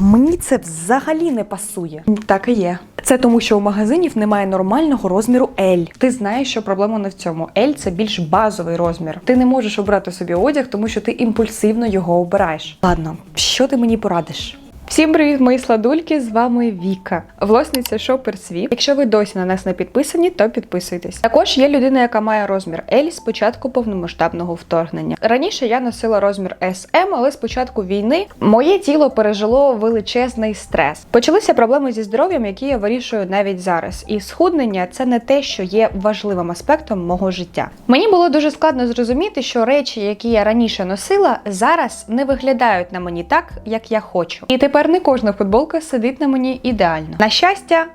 Мені це взагалі не пасує. Так і є. Це тому, що у магазинів немає нормального розміру L. Ти знаєш, що проблема не в цьому. L – це більш базовий розмір. Ти не можеш обрати собі одяг, тому що ти імпульсивно його обираєш. Ладно, що ти мені порадиш? Всім привіт, мої сладульки! З вами Віка, власниця Шопер Свіп. Якщо ви досі на нас не підписані, то підписуйтесь. Також є людина, яка має розмір L з початку повномасштабного вторгнення. Раніше я носила розмір SM, але з початку війни моє тіло пережило величезний стрес. Почалися проблеми зі здоров'ям, які я вирішую навіть зараз. І схуднення це не те, що є важливим аспектом мого життя. Мені було дуже складно зрозуміти, що речі, які я раніше носила, зараз не виглядають на мені так, як я хочу. І тепер не кожна футболка сидить на мені ідеально. На щастя.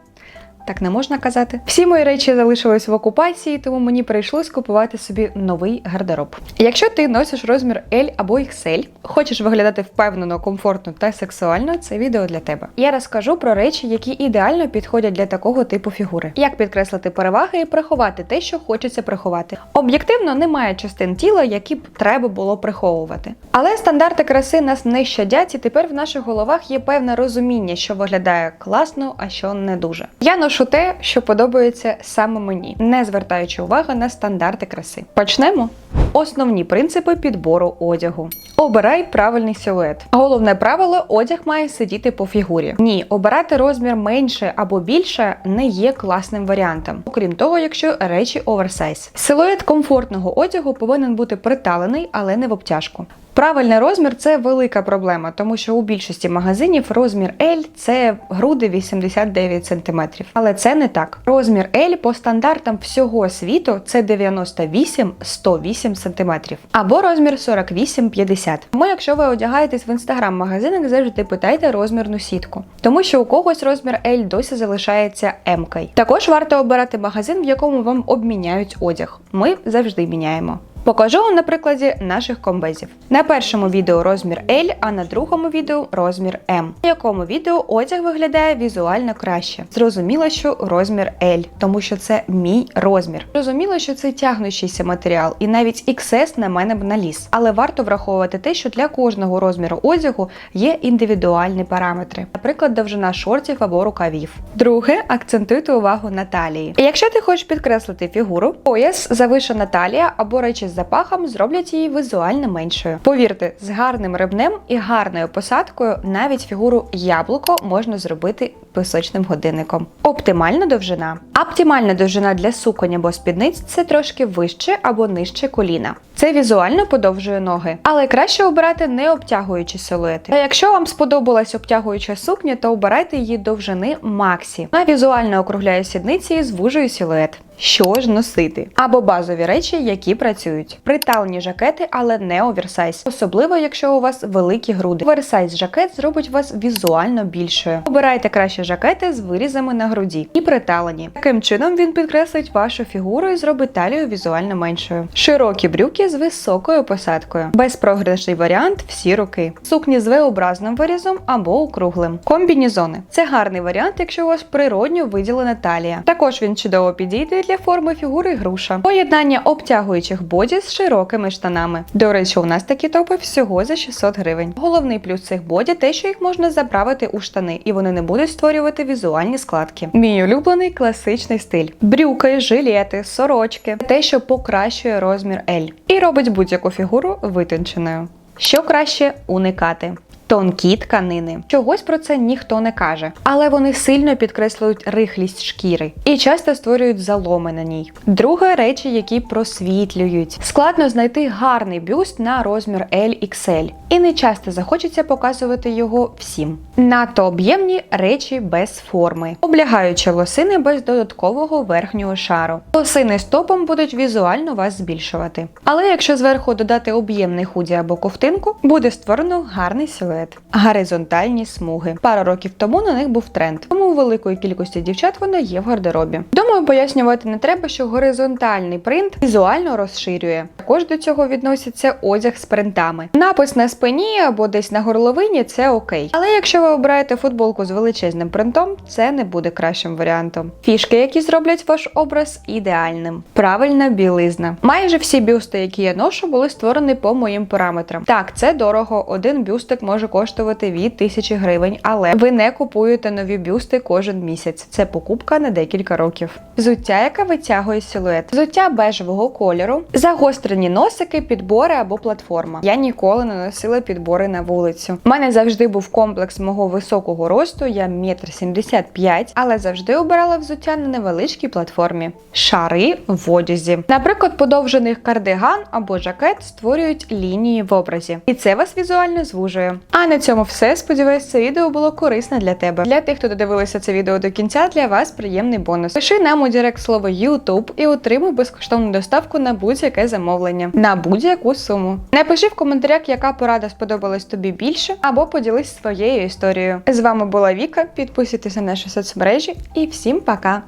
Так не можна казати. Всі мої речі залишились в окупації, тому мені прийшлось купувати собі новий гардероб. Якщо ти носиш розмір L або XL, хочеш виглядати впевнено, комфортно та сексуально, це відео для тебе. Я розкажу про речі, які ідеально підходять для такого типу фігури. Як підкреслити переваги і приховати те, що хочеться приховати. Об'єктивно немає частин тіла, які б треба було приховувати. Але стандарти краси нас не щадять, і тепер в наших головах є певне розуміння, що виглядає класно, а що не дуже. Я ношу те, що подобається саме мені, не звертаючи уваги на стандарти краси. Почнемо. Основні принципи підбору одягу. Обирай правильний силует. Головне правило одяг має сидіти по фігурі. Ні, обирати розмір менше або більше не є класним варіантом, окрім того, якщо речі оверсайз. Силует комфортного одягу повинен бути приталений, але не в обтяжку. Правильний розмір це велика проблема, тому що у більшості магазинів розмір L це груди 89 см. Але це не так. Розмір L по стандартам всього світу це 98-108 см. Або розмір 48-50. Тому, якщо ви одягаєтесь в інстаграм-магазинах, завжди питайте розмірну сітку, тому що у когось розмір L досі залишається М. Також варто обирати магазин, в якому вам обміняють одяг. Ми завжди міняємо. Покажу вам на прикладі наших комбезів. На першому відео розмір L, а на другому відео розмір M. В якому відео одяг виглядає візуально краще. Зрозуміло, що розмір L, тому що це мій розмір. Зрозуміло, що це тягнущийся матеріал, і навіть XS на мене б наліз. Але варто враховувати те, що для кожного розміру одягу є індивідуальні параметри, наприклад, довжина шортів або рукавів. Друге, акцентуйте увагу на талії. Якщо ти хочеш підкреслити фігуру, пояс, завишена талія або речі запахом зроблять її візуально меншою. Повірте, з гарним ребнем і гарною посадкою навіть фігуру яблуко можна зробити пісочним годинником. Оптимальна довжина. Оптимальна довжина для суконь або спідниць це трошки вище або нижче коліна. Це візуально подовжує ноги, але краще обирати не обтягуючі силуети. А якщо вам сподобалась обтягуюча сукня, то обирайте її довжини максі. Вона візуально округляє сідниці і звужує силует. Що ж носити? Або базові речі, які працюють. Приталені жакети, але не оверсайз. Особливо, якщо у вас великі груди. Оверсайз жакет зробить вас візуально більшою. Обирайте краще жакети з вирізами на груді і приталені. Таким чином він підкреслить вашу фігуру і зробить талію візуально меншою. Широкі брюки з високою посадкою. Безпрограшний варіант всі роки. Сукні з V-образним вирізом або округлим. Комбінізони. Це гарний варіант, якщо у вас природньо виділена талія. Також він чудово підійде для форми фігури груша. Поєднання обтягуючих боді з широкими штанами. До речі, у нас такі топи всього за 600 гривень. Головний плюс цих боді те, що їх можна заправити у штани, і вони не будуть створювати візуальні складки. Мій улюблений класичний стиль: брюки, жилети, сорочки, те, що покращує розмір L і робить будь-яку фігуру витонченою. Що краще уникати? Тонкі тканини. Чогось про це ніхто не каже, але вони сильно підкреслюють рихлість шкіри і часто створюють заломи на ній. Друге речі, які просвітлюють. Складно знайти гарний бюст на розмір LXL, і не часто захочеться показувати його всім. Надто об'ємні речі без форми, облягаючи лосини без додаткового верхнього шару. Лосини з топом будуть візуально вас збільшувати. Але якщо зверху додати об'ємний худі або ковтинку, буде створено гарний силует. Горизонтальні смуги. Пару років тому на них був тренд, тому у великої кількості дівчат вони є в гардеробі. Думаю, Думаю, пояснювати не треба, що горизонтальний принт візуально розширює. Також до цього відноситься одяг з принтами. Напис на спині або десь на горловині це окей. Але якщо ви обираєте футболку з величезним принтом, це не буде кращим варіантом. Фішки, які зроблять ваш образ ідеальним. Правильна білизна. Майже всі бюсти, які я ношу, були створені по моїм параметрам. Так, це дорого. Один бюстик може коштувати від тисячі гривень, але ви не купуєте нові бюсти кожен місяць. Це покупка на декілька років. Взуття, яке витягує силует. Взуття бежевого кольору, загострені носики, підбори або платформа. Я ніколи не носила підбори на вулицю. У мене завжди був комплекс мого високого росту, я метр сімдесят п'ять, але завжди обирала взуття на невеличкій платформі. Шари в одязі. Наприклад, подовжений кардиган або жакет створюють лінії в образі, і це вас візуально звужує. А на цьому все. Сподіваюсь, це відео було корисне для тебе. Для тих, хто додивилися це відео до кінця, для вас приємний бонус. Пиши нам у директ слово YouTube і отримуй безкоштовну доставку на будь-яке замовлення на будь-яку суму. Напиши в коментарях, яка порада сподобалась тобі більше, або поділись своєю історією. З вами була Віка. Підписуйтесь на наші соцмережі і всім пока!